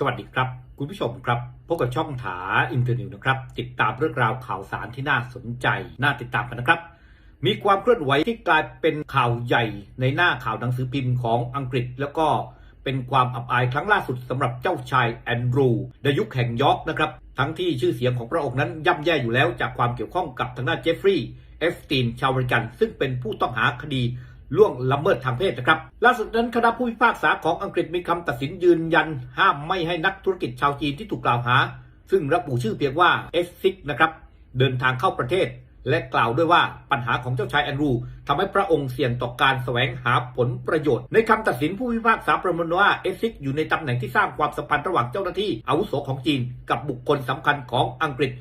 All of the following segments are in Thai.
สวัสดีครับ คุณผู้ชมครับพบกับช่องถาอินเทอร์นิวนะครับ ติดตามเรื่องราวข่าวสารที่น่าสนใจ น่าติดตามกันนะครับ มีความเคลื่อนไหวที่กลายเป็นข่าวใหญ่ในหน้าข่าวหนังสือพิมพ์ของอังกฤษ แล้วก็เป็นความอับอายครั้งล่าสุดสำหรับเจ้าชายแอนดรูในยุคแห่งยอร์กนะครับ ทั้งที่ชื่อเสียงของพระองค์นั้นย่ำแย่อยู่แล้วจากความเกี่ยวข้องกับทางด้านเจฟฟรีย์เอฟตีนชาวอเมริกัน ซึ่งเป็นผู้ต้องหาคดี ล่วงละเมิดทางเพศนะครับล่าสุดนั้นคณะผู้พิพากษาของอังกฤษมีคำตัดสินยืนยัน ห้ามไม่ให้นักธุรกิจชาวจีนที่ถูกกล่าวหา ซึ่งระบุชื่อเพียงว่าเอสซิกนะครับเดินทางเข้าประเทศ และกล่าวด้วยว่าปัญหาของเจ้าชายแอนดรูทำให้พระองค์เสี่ยงต่อการแสวงหาผลประโยชน์ ในคำตัดสินผู้พิพากษาประเมินว่าเอสซิกอยู่ในตำแหน่งที่สร้างความสัมพันธ์ระหว่างเจ้าหน้าที่อาวุโสของจีน กับบุคคลสำคัญของอังกฤษ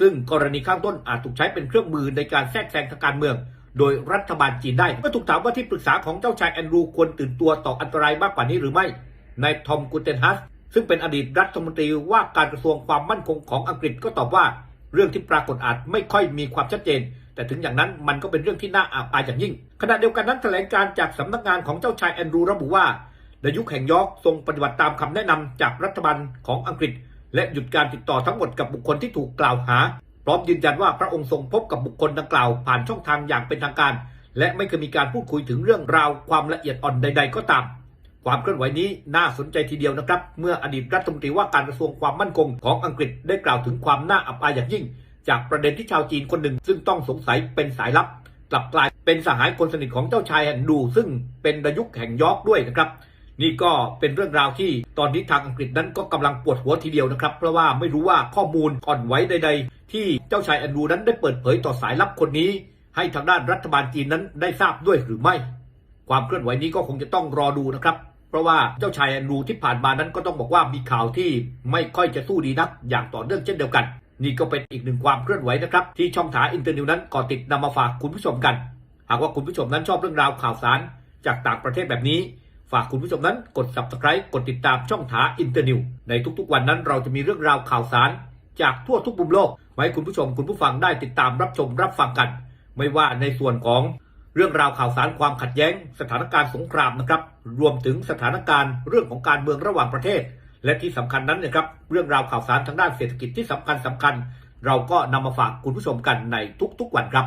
ซึ่งกรณีข้างต้นอาจถูกใช้เป็นเครื่องมือในการแทรกแซงทางการเมือง โดยรัฐบาลจีนได้ เมื่อถูกถามว่าที่ปรึกษาของเจ้าชายแอนดรูควรตื่นตัวต่ออันตรายมากกว่านี้หรือไม่นายทอมกูเทนฮัสซึ่งเป็นอดีตรัฐมนตรีว่าการกระทรวงความมั่นคงของอังกฤษก็ตอบว่า เรื่องที่ปรากฏอาจไม่ค่อยมีความชัดเจน แต่ถึงอย่างนั้นมันก็เป็นเรื่องที่น่าอับอายอย่างยิ่ง ขณะเดียวกันนั้นแถลงการจากสำนักงานของเจ้าชายแอนดรูระบุว่าในยุคแห่งยอร์กทรงปฏิบัติตามคำแนะนำจากรัฐบาลของอังกฤษ และหยุดการติดต่อทั้งหมดกับบุคคลที่ถูกกล่าวหา พร้อมยืนยันว่าพระองค์ทรงพบกับบุคคลดังกล่าวผ่านช่องทางอย่างเป็นทางการ และไม่เคยมีการพูดคุยถึงเรื่องราวความละเอียดอ่อนใด ๆ ก็ตาม ความเคลื่อนไหวนี้น่าสนใจทีเดียวนะครับ เมื่ออดีตรัฐมนตรีว่าการกระทรวงความมั่นคงของอังกฤษได้กล่าวถึงความน่าอับอายอย่างยิ่ง จากประเด็นที่ชาวจีนคนหนึ่ง ซึ่งต้องสงสัยเป็นสายลับ กลับกลายเป็นสหายคนสนิทของเจ้าชายแห่งดู ซึ่งเป็นดยุคแห่งยอกด้วยนะครับนี่ก็เป็นเรื่องราวที่ตอนนี้ทางอังกฤษนั้นก็กำลังปวดหัวทีเดียวนะครับ เพราะว่าไม่รู้ว่าข้อมูลอ่อนไหวใด ที่เจ้าชายแอนดรูนั้นได้เปิดเผยต่อสายลับคนนี้ ให้ทางด้านรัฐบาลจีนนั้นได้ทราบด้วยหรือไม่ ความเคลื่อนไหวนี้ก็คงจะต้องรอดูนะครับ เพราะว่าเจ้าชายแอนดรูที่ผ่านมานั้นก็ต้องบอกว่ามีข่าวที่ไม่ค่อยจะสู้ดีนักอย่างต่อเนื่องเช่นเดียวกัน นี่ก็เป็นอีกหนึ่งความเคลื่อนไหวนะครับที่ช่องถาอินเตอร์นิวนั้นก่อติดนำมาฝากคุณผู้ชมกัน หากว่าคุณผู้ชมนั้นชอบเรื่องราวข่าวสารจากต่างประเทศแบบนี้ฝากคุณผู้ชมนั้นกด subscribe กดติดตามช่องถาอินเตอร์นิวในทุกๆวันนั้นเราจะมีเรื่องราวข่าวสารจากทั่วทุกมุมโลก มาให้คุณผู้ชมคุณผู้ฟังได้ติดตามรับชมรับฟังกัน ไม่ว่าในส่วนของเรื่องราวข่าวสารความขัดแย้ง สถานการณ์สงครามนะครับ รวมถึงสถานการณ์เรื่องของการเมืองระหว่างประเทศ และที่สำคัญนั้นนะครับ เรื่องราวข่าวสารทางด้านเศรษฐกิจที่สำคัญสำคัญ เราก็นำมาฝากคุณผู้ชมกันในทุกๆวันครับ